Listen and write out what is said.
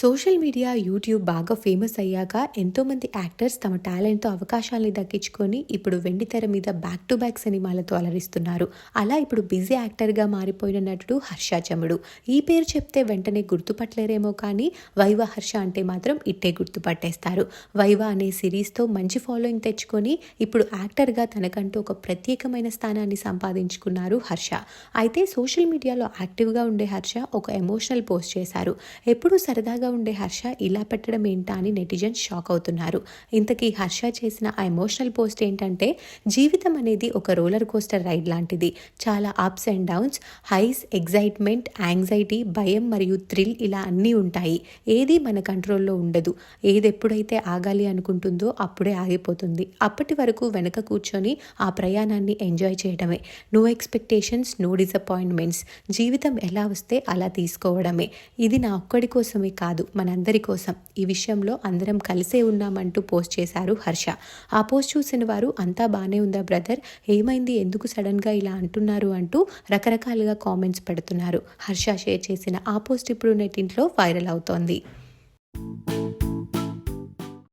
Social media YouTube బాగా famous అయ్యాక ఎంతోమంది యాక్టర్స్ తమ టాలెంట్తో అవకాశాలని దక్కించుకొని ఇప్పుడు వెండి తెర మీద బ్యాక్ టు బ్యాక్ సినిమాలతో అలరిస్తున్నారు. అలా ఇప్పుడు బిజీ యాక్టర్గా మారిపోయిన నటుడు హర్ష చముడు. ఈ పేరు చెప్తే వెంటనే గుర్తుపట్టలేరేమో కానీ వైవ హర్ష అంటే మాత్రం ఇట్టే గుర్తుపట్టేస్తారు. వైవ అనే సిరీస్తో మంచి ఫాలోయింగ్ తెచ్చుకొని ఇప్పుడు యాక్టర్గా తనకంటూ ఒక ప్రత్యేకమైన స్థానాన్ని సంపాదించుకున్నారు హర్ష. అయితే సోషల్ మీడియాలో యాక్టివ్గా ఉండే హర్ష ఒక ఎమోషనల్ పోస్ట్ చేశారు. ఎప్పుడూ సరదాగా ఉండే హర్ష ఇలా పెట్టడం ఏంటా అని నెటిజన్స్ షాక్ అవుతున్నారు. ఇంతకీ హర్ష చేసిన ఆ ఎమోషనల్ పోస్ట్ ఏంటంటే జీవితం అనేది ఒక రోలర్ కోస్టర్ రైడ్ లాంటిది. చాలా ups and downs highs excitement anxiety భయం మరియు థ్రిల్ ఇలా అన్నీ ఉంటాయి. ఏది మన కంట్రోల్లో ఉండదు. ఏది ఎప్పుడైతే ఆగాలి అనుకుంటుందో అప్పుడే ఆగిపోతుంది. అప్పటి వరకు వెనక కూర్చొని ఆ ప్రయాణాన్ని ఎంజాయ్ చేయడమే. No expectations no disappointments. జీవితం ఎలా వస్తే అలా తీసుకోవడమే. ఇది నా ఒక్కడి కోసమే కాదు. కాదు మనందరి కోసం. ఈ విషయంలో అందరం కలిసే ఉన్నామంటూ పోస్ట్ చేశారు హర్ష. ఆ పోస్ట్ చూసిన వారు అంతా బాగానే ఉందా బ్రదర్? ఏమైంది? ఎందుకు సడన్గా ఇలా అంటున్నారు? అంటూ రకరకాలుగా కామెంట్స్ పెడుతున్నారు. హర్ష షేర్ చేసిన ఆ పోస్ట్ ఇప్పుడు నెట్టింట్లో వైరల్ అవుతోంది.